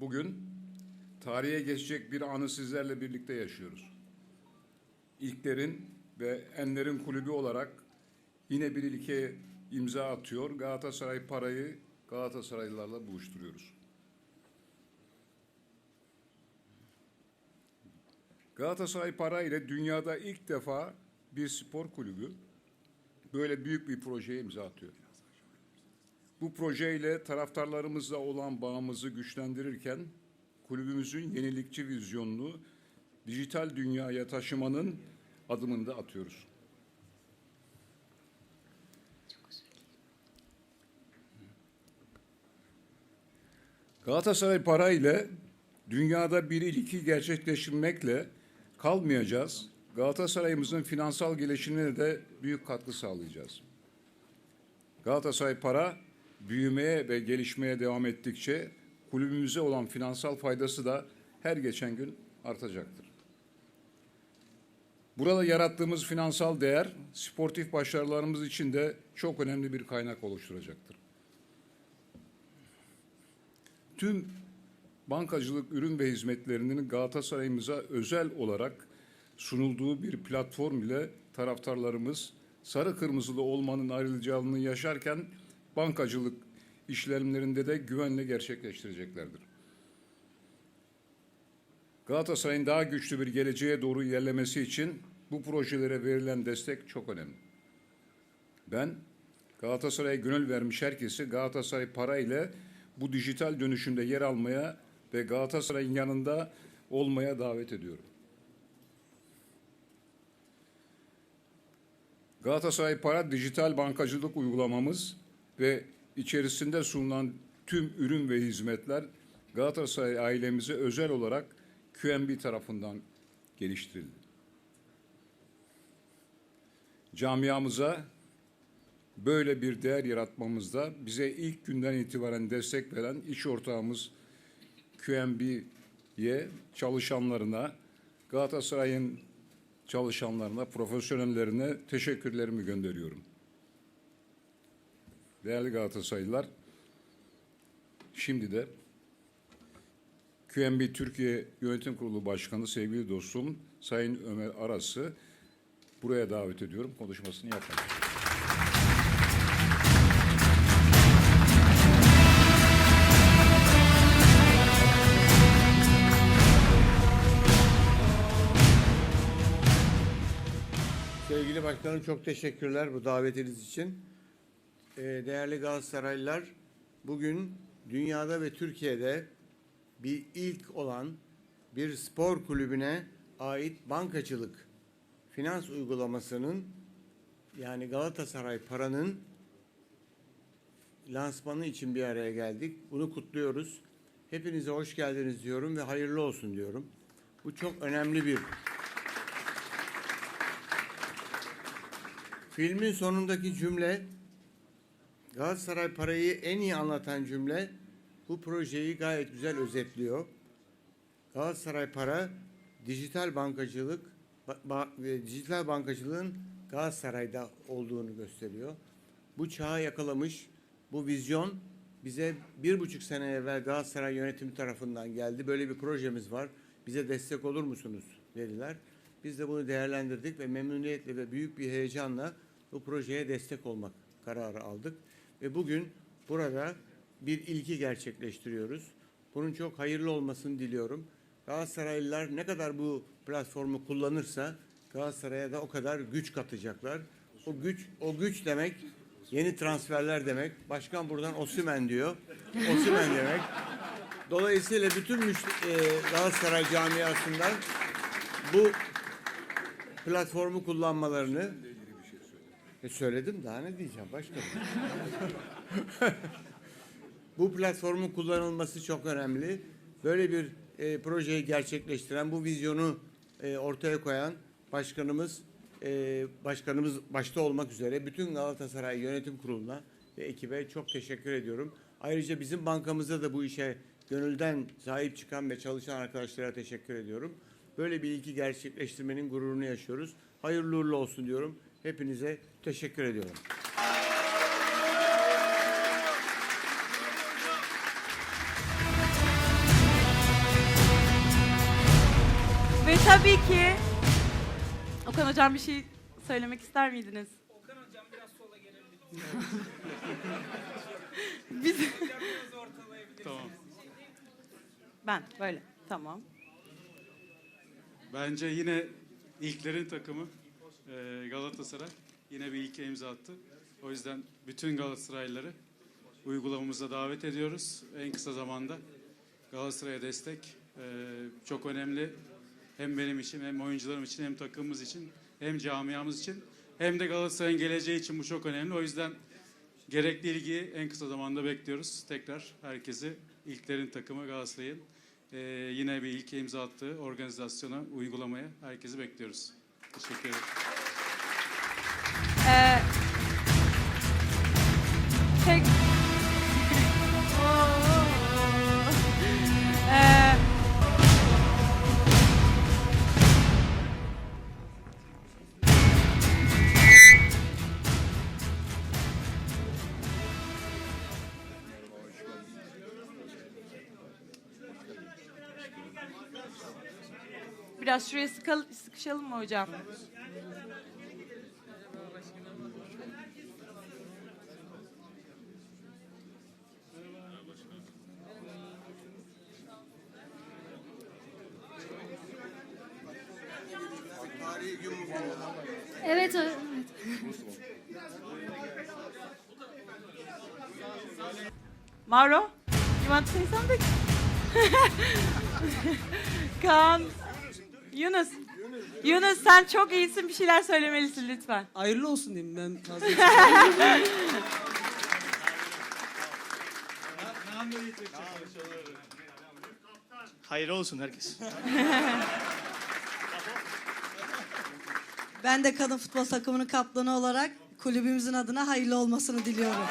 Bugün tarihe geçecek bir anı sizlerle birlikte yaşıyoruz. İlklerin ve enlerin kulübü olarak yine bir ilke imza atıyor. Galatasaray parayı Galatasaraylılarla buluşturuyoruz. Galatasaray para ile dünyada ilk defa bir spor kulübü böyle büyük bir projeye imza atıyor. Bu projeyle taraftarlarımızla olan bağımızı güçlendirirken kulübümüzün yenilikçi vizyonunu dijital dünyaya taşımanın adımını da atıyoruz. Galatasaray para ile dünyada bir ilki gerçekleştirmekle kalmayacağız. Galatasaray'ımızın finansal gelişimine de büyük katkı sağlayacağız. Galatasaray para büyümeye ve gelişmeye devam ettikçe kulübümüze olan finansal faydası da her geçen gün artacaktır. Burada yarattığımız finansal değer sportif başarılarımız için de çok önemli bir kaynak oluşturacaktır. Tüm bankacılık ürün ve hizmetlerinin Galatasaray'ımıza özel olarak sunulduğu bir platform ile taraftarlarımız sarı kırmızılı olmanın ayrılacağını yaşarken bankacılık işlemlerinde de güvenle gerçekleştireceklerdir. Galatasaray'ın daha güçlü bir geleceğe doğru ilerlemesi için bu projelere verilen destek çok önemli. Ben Galatasaray'a gönül vermiş herkesi Galatasaray para ile bu dijital dönüşümde yer almaya ve Galatasaray'ın yanında olmaya davet ediyorum. Galatasaray Para dijital bankacılık uygulamamız ve içerisinde sunulan tüm ürün ve hizmetler Galatasaray ailemize özel olarak QNB tarafından geliştirildi. Camiamıza böyle bir değer yaratmamızda bize ilk günden itibaren destek veren iş ortağımız QNB'ye, çalışanlarına, Galatasaray'ın çalışanlarına, profesyonellerine teşekkürlerimi gönderiyorum. Değerli Galatasaraylılar, şimdi de QNB Türkiye Yönetim Kurulu Başkanı sevgili dostum Sayın Ömer Aras'ı buraya davet ediyorum. Konuşmasını yapmak Sevgili başkanım çok teşekkürler bu davetiniz için. Ee, değerli Galatasaraylılar, bugün dünyada ve Türkiye'de bir ilk olan bir spor kulübüne ait bankacılık finans uygulamasının yani Galatasaray paranın lansmanı için bir araya geldik. Bunu kutluyoruz. Hepinize hoş geldiniz diyorum ve hayırlı olsun diyorum. Bu çok önemli bir Filmin sonundaki cümle Galatasaray parayı en iyi anlatan cümle bu projeyi gayet güzel özetliyor. Galatasaray para dijital bankacılık ba- ve dijital bankacılığın Galatasaray'da olduğunu gösteriyor. Bu çağı yakalamış bu vizyon bize bir buçuk sene evvel Galatasaray yönetimi tarafından geldi. Böyle bir projemiz var. Bize destek olur musunuz dediler. Biz de bunu değerlendirdik ve memnuniyetle ve büyük bir heyecanla bu projeye destek olmak kararı aldık. Ve bugün burada bir ilki gerçekleştiriyoruz. Bunun çok hayırlı olmasını diliyorum. Galatasaraylılar ne kadar bu platformu kullanırsa Galatasaray'a da o kadar güç katacaklar. O güç o güç demek yeni transferler demek. Başkan buradan Osümen diyor. Osümen demek. Dolayısıyla bütün müş- e, Galatasaray camiasından bu platformu kullanmalarını e söyledim daha ne diyeceğim başka. bu platformun kullanılması çok önemli. Böyle bir e, projeyi gerçekleştiren, bu vizyonu e, ortaya koyan başkanımız, e, başkanımız başta olmak üzere bütün Galatasaray Yönetim Kurulu'na ve ekibe çok teşekkür ediyorum. Ayrıca bizim bankamıza da bu işe gönülden sahip çıkan ve çalışan arkadaşlara teşekkür ediyorum. Böyle bir ilki gerçekleştirmenin gururunu yaşıyoruz. Hayırlı uğurlu olsun diyorum. Hepinize teşekkür ediyorum. Ve tabii ki Okan Hocam bir şey söylemek ister miydiniz? Okan hocam biraz sola gelebilir. Biz... Hocam biraz ortalayabilir. Tamam. ben böyle tamam. Bence yine ilklerin takımı e, Galatasaray yine bir ilke imza attı. O yüzden bütün Galatasaraylıları uygulamamıza davet ediyoruz. En kısa zamanda Galatasaray'a destek e, çok önemli. Hem benim için hem oyuncularım için hem takımımız için hem camiamız için hem de Galatasaray'ın geleceği için bu çok önemli. O yüzden gerekli ilgiyi en kısa zamanda bekliyoruz. Tekrar herkesi ilklerin takımı Galatasaray'ın e, yine bir ilke imza attığı organizasyona, uygulamaya herkesi bekliyoruz. Teşekkür ederim. Tek... Ee, Biraz şuraya sıkal- sıkışalım mı hocam? Evet, evet. Mauro, you want to say something? Kaan, Yunus. Yunus sen çok iyisin bir şeyler söylemelisin lütfen. Hayırlı olsun diyeyim ben fazla. Hayırlı olsun herkes. Ben de kadın futbol takımının kaptanı olarak kulübümüzün adına hayırlı olmasını diliyorum.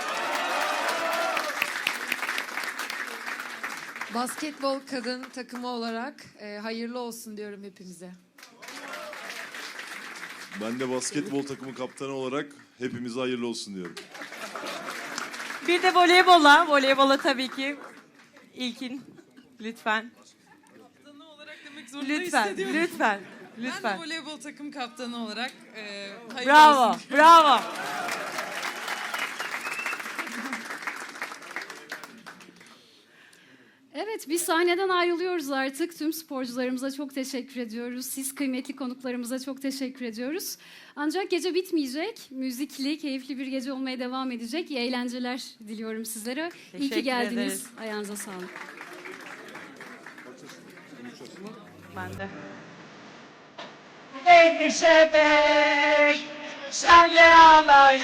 Basketbol kadın takımı olarak e, hayırlı olsun diyorum hepimize. Ben de basketbol takımı kaptanı olarak hepimize hayırlı olsun diyorum. Bir de voleybola, voleybola tabii ki. İlkin, lütfen. kaptanı olarak demek zorunda Lütfen, hissediyorum. lütfen, Ben de lütfen. voleybol takım kaptanı olarak e, hayırlı Bravo, olsun. bravo. Evet, biz sahneden ayrılıyoruz artık. Tüm sporcularımıza çok teşekkür ediyoruz. Siz kıymetli konuklarımıza çok teşekkür ediyoruz. Ancak gece bitmeyecek. Müzikli, keyifli bir gece olmaya devam edecek. İyi eğlenceler diliyorum sizlere. İyi Teşekkür ki geldiniz. ederiz. Ayağınıza sağlık. Ben de. নিষেধে সাজে আলায়